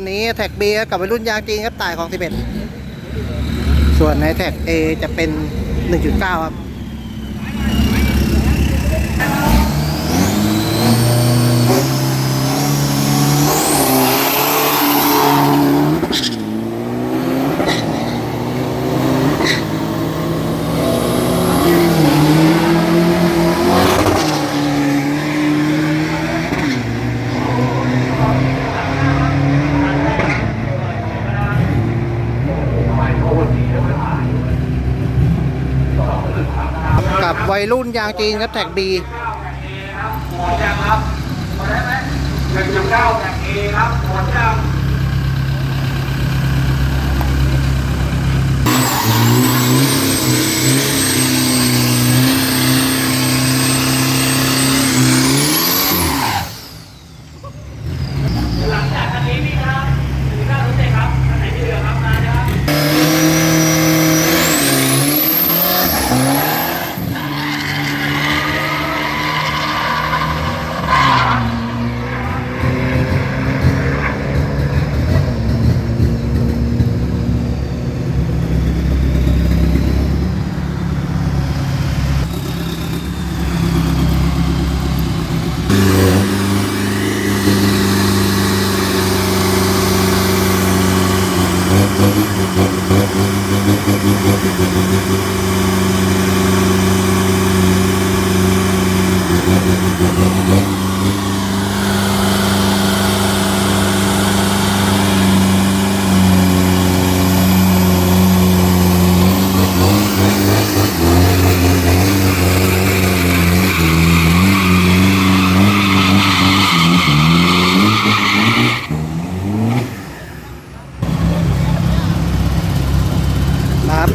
ันนี้แท็ก B กับวัยรุ่นยางจีนครับตายของ 11 ส่วนในแท็ก A จะเป็น 1.9 ครับ กับ วัยรุ่นยางจีนครับแท็กบีหมดยังครับหมดได้ไหมหนึ่งจุดเก้าแท็กเอครับหมดยัง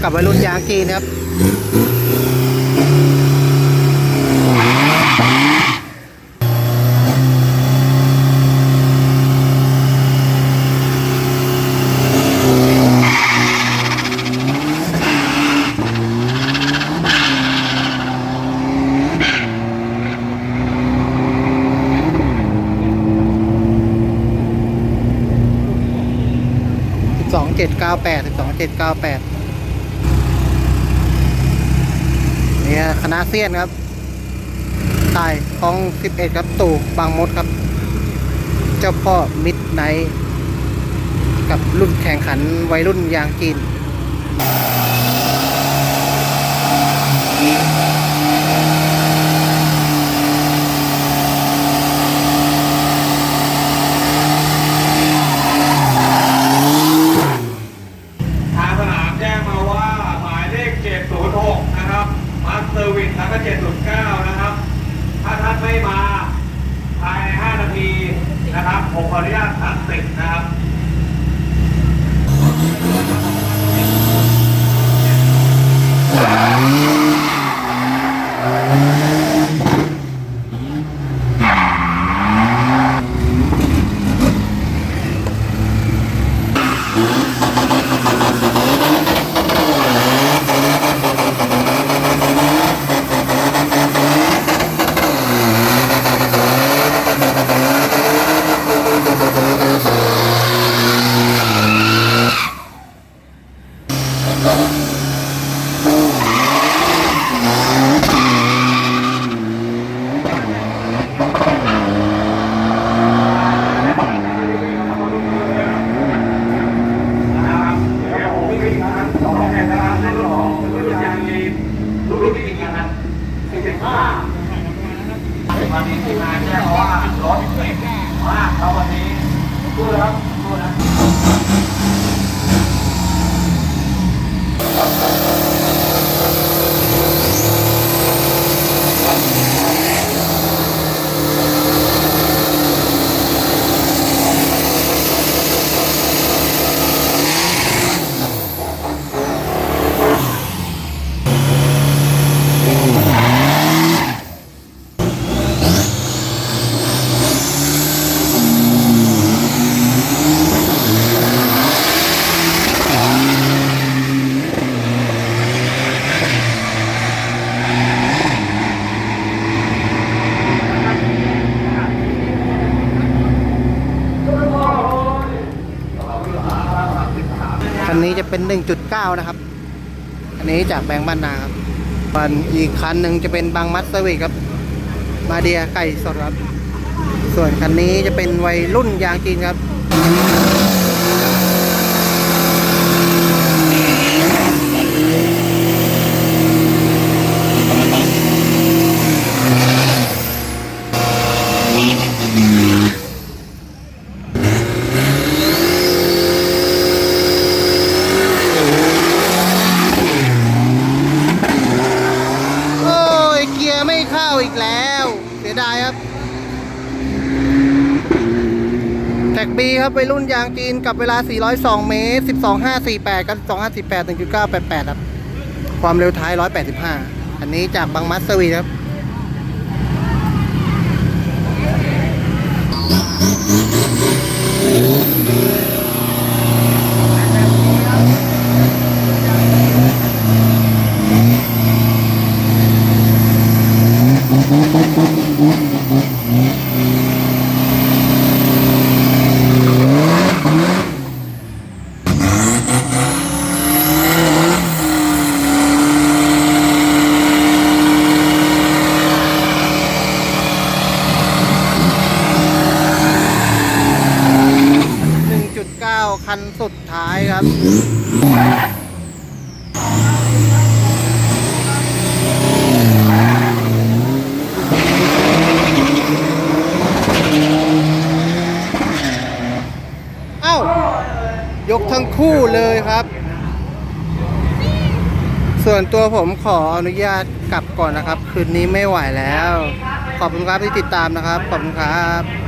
กับวัยรุ่นยางกีนะครับสองเจ็ดเก้าแปดสองเจ็ดเก้าแปด เจ็ดเก้าแปดสอาแปดเนี่ยคณะเซียนครับตายของ 11 ครับ ตู่บางมดครับ เจ้าพ่อมิดไนท์กับรุ่นแข่งขันวัยรุ่นยางจีน ทางสนามแจ้งมาว่าหมายเลข 706 นะครับมาส เซอร์วินแล้วก็709นะครับ ถ้าท่านไม่มาภายใน 5 นาทีนะครับ ผมขออนุญาตตัดสิทธิ์นะครับนะครับ นนี้จะเป็น 1.9 นะครับ อันนี้จากแบงค์บ้านนาครับส่วนอีกคันหนึ่งจะเป็นบางมัดสวิครับ มาเดียไก่สดครับ ส่วนคันนี้จะเป็นวัยรุ่นยางจีนครับ โอ้ยเกียร์ไม่เข้า อีกแล้ว เสียดายครับ แท็กบีครับไปรุ่นยางจีนกับเวลา 402 เมตร 12548 กับ 12548 1.988 ครับ ความเร็วท้าย 185 อันนี้จากบางมัดสวีครับ 1.9 คันสุดท้ายครับ เอ้า ยกทั้งคู่เลยครับ ส่วนตัวผมขออนุญาตกลับก่อนนะครับ คืนนี้ไม่ไหวแล้ว ขอบคุณครับที่ติดตามนะครับ ขอบคุณครับ